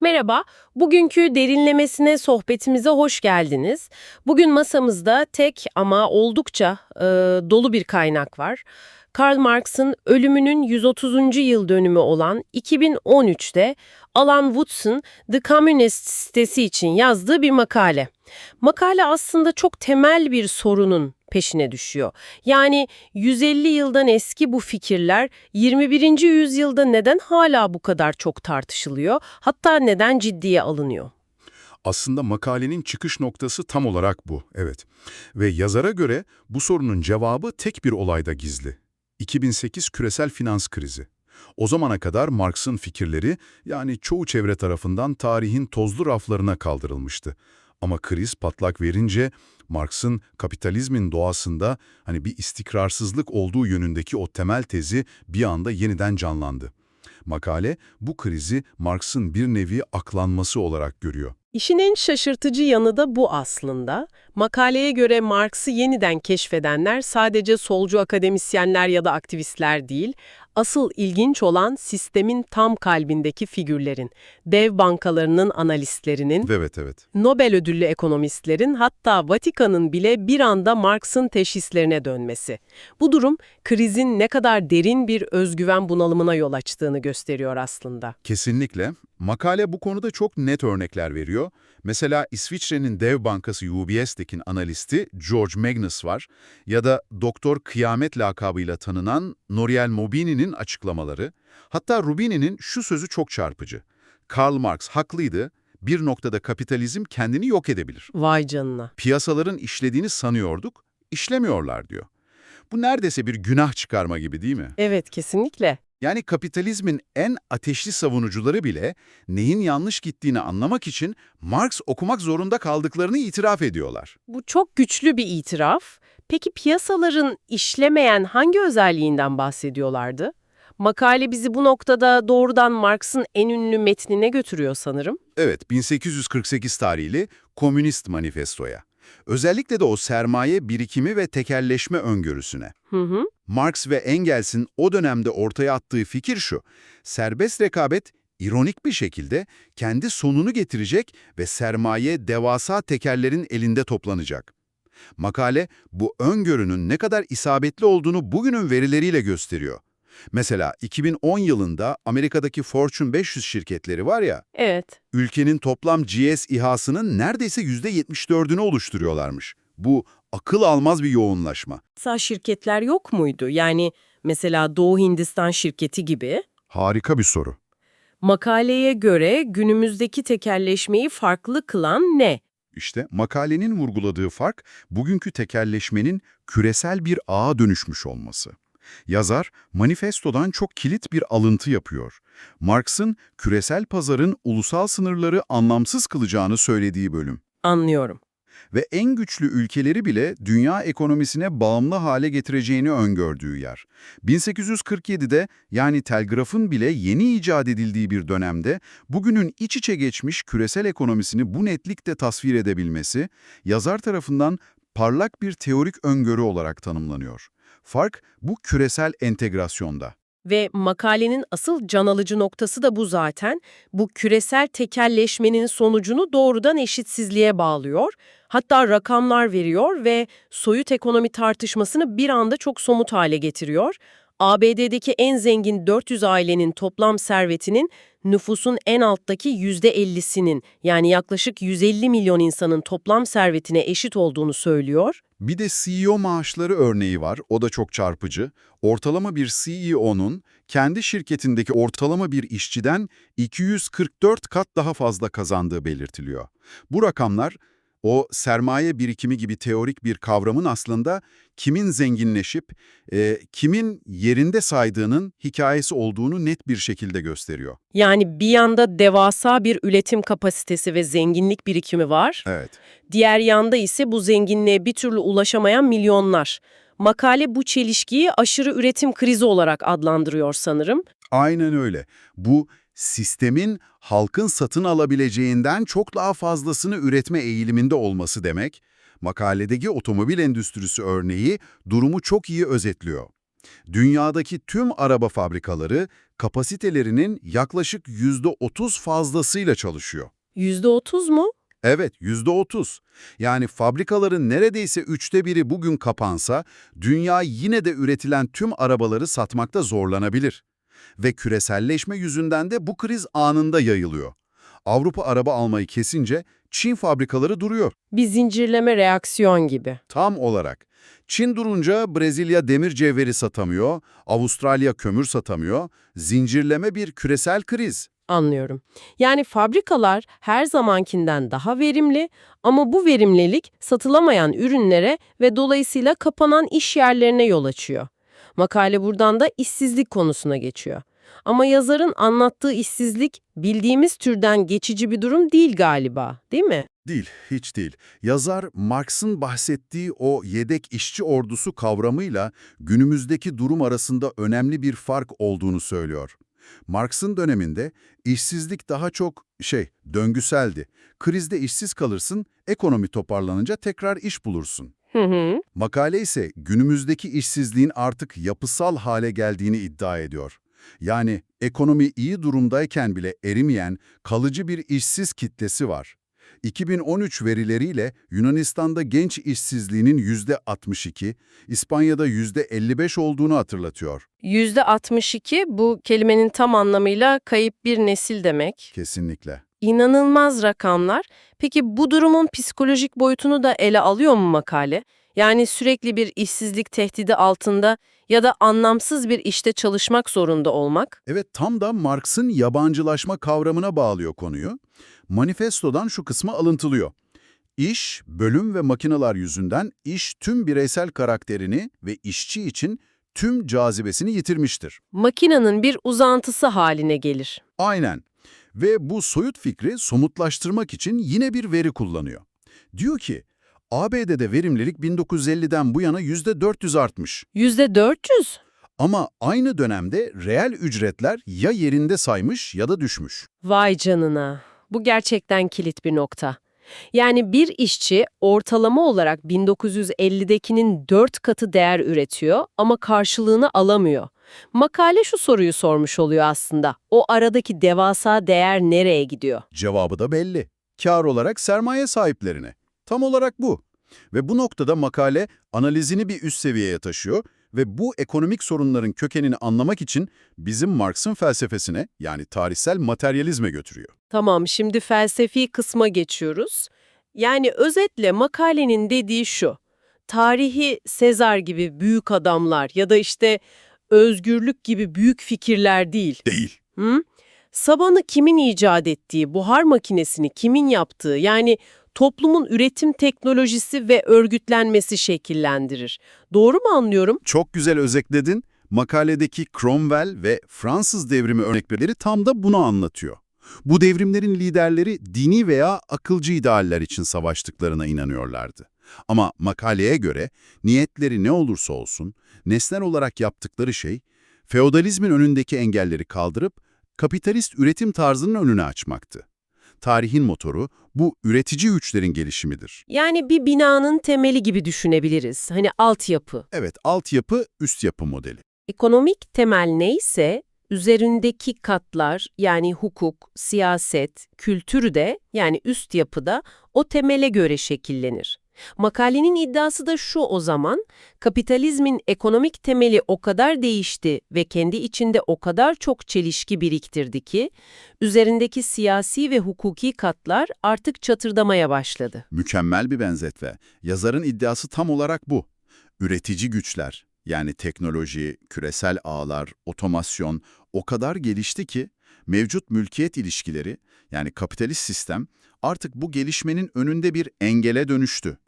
Merhaba, bugünkü derinlemesine sohbetimize hoş geldiniz. Bugün masamızda tek ama oldukça e, dolu bir kaynak var. Karl Marx'ın ölümünün 130. yıl dönümü olan 2013'te Alan Woods'un The Communist sitesi için yazdığı bir makale. Makale aslında çok temel bir sorunun peşine düşüyor. Yani 150 yıldan eski bu fikirler 21. yüzyılda neden hala bu kadar çok tartışılıyor? Hatta neden ciddiye alınıyor? Aslında makalenin çıkış noktası tam olarak bu, evet. Ve yazara göre bu sorunun cevabı tek bir olayda gizli. 2008 küresel finans krizi. O zamana kadar Marx'ın fikirleri, yani çoğu çevre tarafından tarihin tozlu raflarına kaldırılmıştı. Ama kriz patlak verince Marx'ın kapitalizmin doğasında hani bir istikrarsızlık olduğu yönündeki o temel tezi bir anda yeniden canlandı. Makale bu krizi Marx'ın bir nevi aklanması olarak görüyor. İşin en şaşırtıcı yanı da bu aslında. Makaleye göre Marx'ı yeniden keşfedenler sadece solcu akademisyenler ya da aktivistler değil, asıl ilginç olan sistemin tam kalbindeki figürlerin, dev bankalarının analistlerinin, Evet evet. Nobel ödüllü ekonomistlerin hatta Vatikan'ın bile bir anda Marx'ın teşhislerine dönmesi. Bu durum krizin ne kadar derin bir özgüven bunalımına yol açtığını gösteriyor aslında. Kesinlikle. Makale bu konuda çok net örnekler veriyor. Mesela İsviçre'nin dev bankası UBS'deki analisti George Magnus var ya da Doktor Kıyamet lakabıyla tanınan Nouriel Mobini'nin açıklamaları. Hatta Rubini'nin şu sözü çok çarpıcı. Karl Marx haklıydı, bir noktada kapitalizm kendini yok edebilir. Vay canına. Piyasaların işlediğini sanıyorduk, işlemiyorlar diyor. Bu neredeyse bir günah çıkarma gibi değil mi? Evet, kesinlikle. Yani kapitalizmin en ateşli savunucuları bile neyin yanlış gittiğini anlamak için Marx okumak zorunda kaldıklarını itiraf ediyorlar. Bu çok güçlü bir itiraf. Peki piyasaların işlemeyen hangi özelliğinden bahsediyorlardı? Makale bizi bu noktada doğrudan Marx'ın en ünlü metnine götürüyor sanırım. Evet, 1848 tarihli Komünist Manifesto'ya. Özellikle de o sermaye birikimi ve tekelleşme öngörüsüne. Hı hı. Marx ve Engels'in o dönemde ortaya attığı fikir şu, serbest rekabet ironik bir şekilde kendi sonunu getirecek ve sermaye devasa tekerlerin elinde toplanacak. Makale bu öngörünün ne kadar isabetli olduğunu bugünün verileriyle gösteriyor. Mesela 2010 yılında Amerika'daki Fortune 500 şirketleri var ya, Evet. ülkenin toplam GS İHA'sının neredeyse %74'ünü oluşturuyorlarmış. Bu akıl almaz bir yoğunlaşma. Sağ şirketler yok muydu? Yani mesela Doğu Hindistan şirketi gibi. Harika bir soru. Makaleye göre günümüzdeki tekelleşmeyi farklı kılan ne? İşte makalenin vurguladığı fark bugünkü tekelleşmenin küresel bir ağa dönüşmüş olması. Yazar, manifestodan çok kilit bir alıntı yapıyor. Marx'ın küresel pazarın ulusal sınırları anlamsız kılacağını söylediği bölüm. Anlıyorum. Ve en güçlü ülkeleri bile dünya ekonomisine bağımlı hale getireceğini öngördüğü yer. 1847'de yani telgrafın bile yeni icat edildiği bir dönemde bugünün iç içe geçmiş küresel ekonomisini bu netlikle tasvir edebilmesi, yazar tarafından parlak bir teorik öngörü olarak tanımlanıyor. Fark bu küresel entegrasyonda. Ve makalenin asıl can alıcı noktası da bu zaten. Bu küresel tekelleşmenin sonucunu doğrudan eşitsizliğe bağlıyor. Hatta rakamlar veriyor ve soyut ekonomi tartışmasını bir anda çok somut hale getiriyor. ABD'deki en zengin 400 ailenin toplam servetinin nüfusun en alttaki %50'sinin yani yaklaşık 150 milyon insanın toplam servetine eşit olduğunu söylüyor. Bir de CEO maaşları örneği var, o da çok çarpıcı. Ortalama bir CEO'nun kendi şirketindeki ortalama bir işçiden 244 kat daha fazla kazandığı belirtiliyor. Bu rakamlar o sermaye birikimi gibi teorik bir kavramın aslında kimin zenginleşip e, kimin yerinde saydığının hikayesi olduğunu net bir şekilde gösteriyor. Yani bir yanda devasa bir üretim kapasitesi ve zenginlik birikimi var. Evet. Diğer yanda ise bu zenginliğe bir türlü ulaşamayan milyonlar. Makale bu çelişkiyi aşırı üretim krizi olarak adlandırıyor sanırım. Aynen öyle. Bu sistemin halkın satın alabileceğinden çok daha fazlasını üretme eğiliminde olması demek. Makaledeki otomobil endüstrisi örneği durumu çok iyi özetliyor. Dünyadaki tüm araba fabrikaları kapasitelerinin yaklaşık %30 fazlasıyla çalışıyor. %30 mu? Evet, %30. Yani fabrikaların neredeyse üçte biri bugün kapansa, dünya yine de üretilen tüm arabaları satmakta zorlanabilir. Ve küreselleşme yüzünden de bu kriz anında yayılıyor. Avrupa araba almayı kesince Çin fabrikaları duruyor. Bir zincirleme reaksiyon gibi. Tam olarak. Çin durunca Brezilya demir cevheri satamıyor, Avustralya kömür satamıyor. Zincirleme bir küresel kriz. Anlıyorum. Yani fabrikalar her zamankinden daha verimli ama bu verimlilik satılamayan ürünlere ve dolayısıyla kapanan iş yerlerine yol açıyor. Makale buradan da işsizlik konusuna geçiyor. Ama yazarın anlattığı işsizlik bildiğimiz türden geçici bir durum değil galiba, değil mi? Değil, hiç değil. Yazar Marx'ın bahsettiği o yedek işçi ordusu kavramıyla günümüzdeki durum arasında önemli bir fark olduğunu söylüyor. Marx'ın döneminde işsizlik daha çok şey, döngüseldi. Krizde işsiz kalırsın, ekonomi toparlanınca tekrar iş bulursun. Hı hı. Makale ise günümüzdeki işsizliğin artık yapısal hale geldiğini iddia ediyor. Yani ekonomi iyi durumdayken bile erimeyen kalıcı bir işsiz kitlesi var. 2013 verileriyle Yunanistan'da genç işsizliğinin %62, İspanya'da %55 olduğunu hatırlatıyor. %62 bu kelimenin tam anlamıyla kayıp bir nesil demek. Kesinlikle. İnanılmaz rakamlar. Peki bu durumun psikolojik boyutunu da ele alıyor mu makale? Yani sürekli bir işsizlik tehdidi altında ya da anlamsız bir işte çalışmak zorunda olmak? Evet tam da Marx'ın yabancılaşma kavramına bağlıyor konuyu. Manifestodan şu kısmı alıntılıyor. İş, bölüm ve makineler yüzünden iş tüm bireysel karakterini ve işçi için tüm cazibesini yitirmiştir. Makinenin bir uzantısı haline gelir. Aynen. Ve bu soyut fikri somutlaştırmak için yine bir veri kullanıyor. Diyor ki, ABD'de verimlilik 1950'den bu yana %400 artmış. %400? Ama aynı dönemde reel ücretler ya yerinde saymış ya da düşmüş. Vay canına. Bu gerçekten kilit bir nokta. Yani bir işçi ortalama olarak 1950'dekinin 4 katı değer üretiyor ama karşılığını alamıyor. Makale şu soruyu sormuş oluyor aslında. O aradaki devasa değer nereye gidiyor? Cevabı da belli. Kar olarak sermaye sahiplerine. Tam olarak bu. Ve bu noktada makale analizini bir üst seviyeye taşıyor ve bu ekonomik sorunların kökenini anlamak için bizim Marx'ın felsefesine yani tarihsel materyalizme götürüyor. Tamam, şimdi felsefi kısma geçiyoruz. Yani özetle makalenin dediği şu. Tarihi Sezar gibi büyük adamlar ya da işte özgürlük gibi büyük fikirler değil. Değil. Hı? Sabanı kimin icat ettiği, buhar makinesini kimin yaptığı yani toplumun üretim teknolojisi ve örgütlenmesi şekillendirir. Doğru mu anlıyorum? Çok güzel özetledin. Makaledeki Cromwell ve Fransız devrimi örnekleri tam da bunu anlatıyor. Bu devrimlerin liderleri dini veya akılcı idealler için savaştıklarına inanıyorlardı. Ama makaleye göre niyetleri ne olursa olsun, nesnel olarak yaptıkları şey, feodalizmin önündeki engelleri kaldırıp kapitalist üretim tarzının önünü açmaktı. Tarihin motoru bu üretici güçlerin gelişimidir. Yani bir binanın temeli gibi düşünebiliriz. Hani altyapı. Evet, altyapı, üst yapı modeli. Ekonomik temel neyse, üzerindeki katlar yani hukuk, siyaset, kültür de yani üst yapıda o temele göre şekillenir. Makalenin iddiası da şu o zaman, kapitalizmin ekonomik temeli o kadar değişti ve kendi içinde o kadar çok çelişki biriktirdi ki, üzerindeki siyasi ve hukuki katlar artık çatırdamaya başladı. Mükemmel bir benzetme. Yazarın iddiası tam olarak bu. Üretici güçler, yani teknoloji, küresel ağlar, otomasyon o kadar gelişti ki mevcut mülkiyet ilişkileri, yani kapitalist sistem artık bu gelişmenin önünde bir engele dönüştü.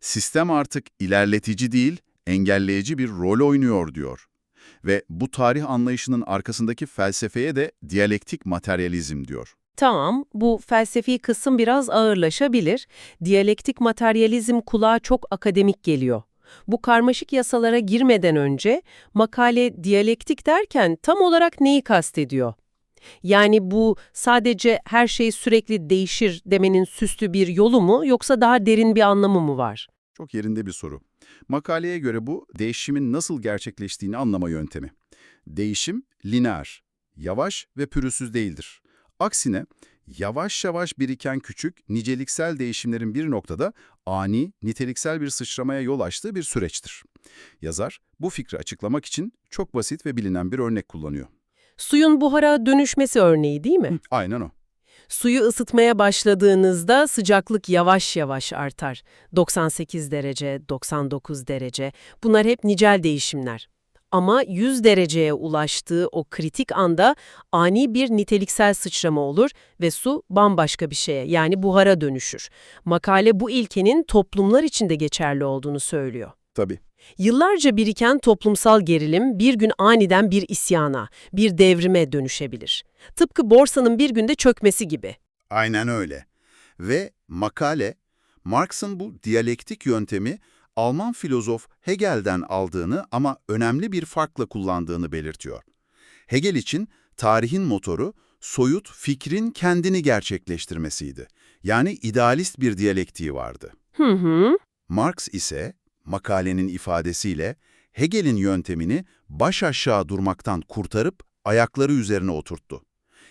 Sistem artık ilerletici değil, engelleyici bir rol oynuyor diyor. Ve bu tarih anlayışının arkasındaki felsefeye de diyalektik materyalizm diyor. Tamam, bu felsefi kısım biraz ağırlaşabilir. Diyalektik materyalizm kulağa çok akademik geliyor. Bu karmaşık yasalara girmeden önce makale diyalektik derken tam olarak neyi kastediyor? Yani bu sadece her şey sürekli değişir demenin süslü bir yolu mu yoksa daha derin bir anlamı mı var? Çok yerinde bir soru. Makaleye göre bu, değişimin nasıl gerçekleştiğini anlama yöntemi. Değişim, lineer, yavaş ve pürüzsüz değildir. Aksine, yavaş yavaş biriken küçük, niceliksel değişimlerin bir noktada ani, niteliksel bir sıçramaya yol açtığı bir süreçtir. Yazar, bu fikri açıklamak için çok basit ve bilinen bir örnek kullanıyor. Suyun buhara dönüşmesi örneği değil mi? Aynen o. Suyu ısıtmaya başladığınızda sıcaklık yavaş yavaş artar. 98 derece, 99 derece. Bunlar hep nicel değişimler. Ama 100 dereceye ulaştığı o kritik anda ani bir niteliksel sıçrama olur ve su bambaşka bir şeye yani buhara dönüşür. Makale bu ilkenin toplumlar içinde geçerli olduğunu söylüyor. Tabii. Yıllarca biriken toplumsal gerilim bir gün aniden bir isyana, bir devrime dönüşebilir. Tıpkı borsanın bir günde çökmesi gibi. Aynen öyle. Ve makale, Marx'ın bu diyalektik yöntemi Alman filozof Hegel'den aldığını ama önemli bir farkla kullandığını belirtiyor. Hegel için tarihin motoru, soyut fikrin kendini gerçekleştirmesiydi. Yani idealist bir diyalektiği vardı. Hı hı. Marx ise makalenin ifadesiyle Hegel'in yöntemini baş aşağı durmaktan kurtarıp ayakları üzerine oturttu.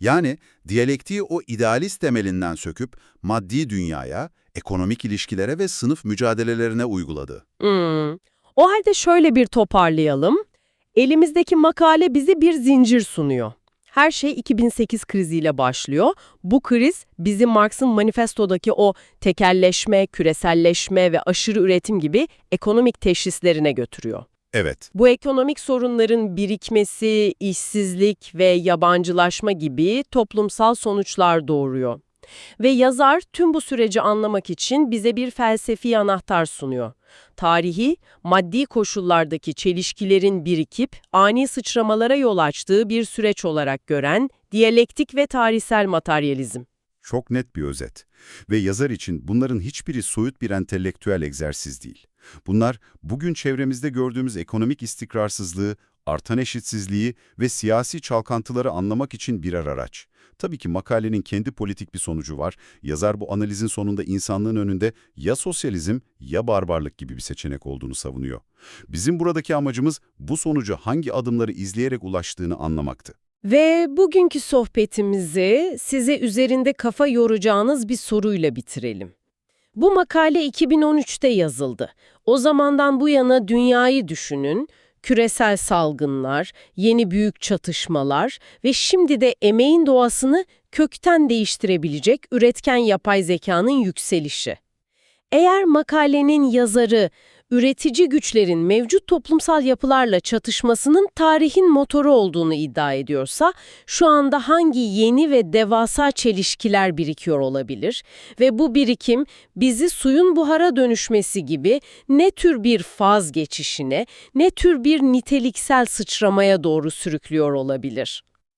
Yani diyalektiği o idealist temelinden söküp maddi dünyaya, ekonomik ilişkilere ve sınıf mücadelelerine uyguladı. Hmm. O halde şöyle bir toparlayalım. Elimizdeki makale bize bir zincir sunuyor. Her şey 2008 kriziyle başlıyor. Bu kriz bizi Marx'ın manifestodaki o tekelleşme, küreselleşme ve aşırı üretim gibi ekonomik teşhislerine götürüyor. Evet, Bu ekonomik sorunların birikmesi, işsizlik ve yabancılaşma gibi toplumsal sonuçlar doğuruyor. Ve yazar tüm bu süreci anlamak için bize bir felsefi anahtar sunuyor. Tarihi, maddi koşullardaki çelişkilerin birikip ani sıçramalara yol açtığı bir süreç olarak gören diyalektik ve tarihsel materyalizm. çok net bir özet. Ve yazar için bunların hiçbiri soyut bir entelektüel egzersiz değil. Bunlar bugün çevremizde gördüğümüz ekonomik istikrarsızlığı, artan eşitsizliği ve siyasi çalkantıları anlamak için birer araç. Tabii ki makalenin kendi politik bir sonucu var. Yazar bu analizin sonunda insanlığın önünde ya sosyalizm ya barbarlık gibi bir seçenek olduğunu savunuyor. Bizim buradaki amacımız bu sonuca hangi adımları izleyerek ulaştığını anlamaktı. Ve bugünkü sohbetimizi size üzerinde kafa yoracağınız bir soruyla bitirelim. Bu makale 2013'te yazıldı. O zamandan bu yana dünyayı düşünün, küresel salgınlar, yeni büyük çatışmalar ve şimdi de emeğin doğasını kökten değiştirebilecek üretken yapay zekanın yükselişi. Eğer makalenin yazarı, üretici güçlerin mevcut toplumsal yapılarla çatışmasının tarihin motoru olduğunu iddia ediyorsa, şu anda hangi yeni ve devasa çelişkiler birikiyor olabilir ve bu birikim bizi suyun buhara dönüşmesi gibi ne tür bir faz geçişine, ne tür bir niteliksel sıçramaya doğru sürüklüyor olabilir?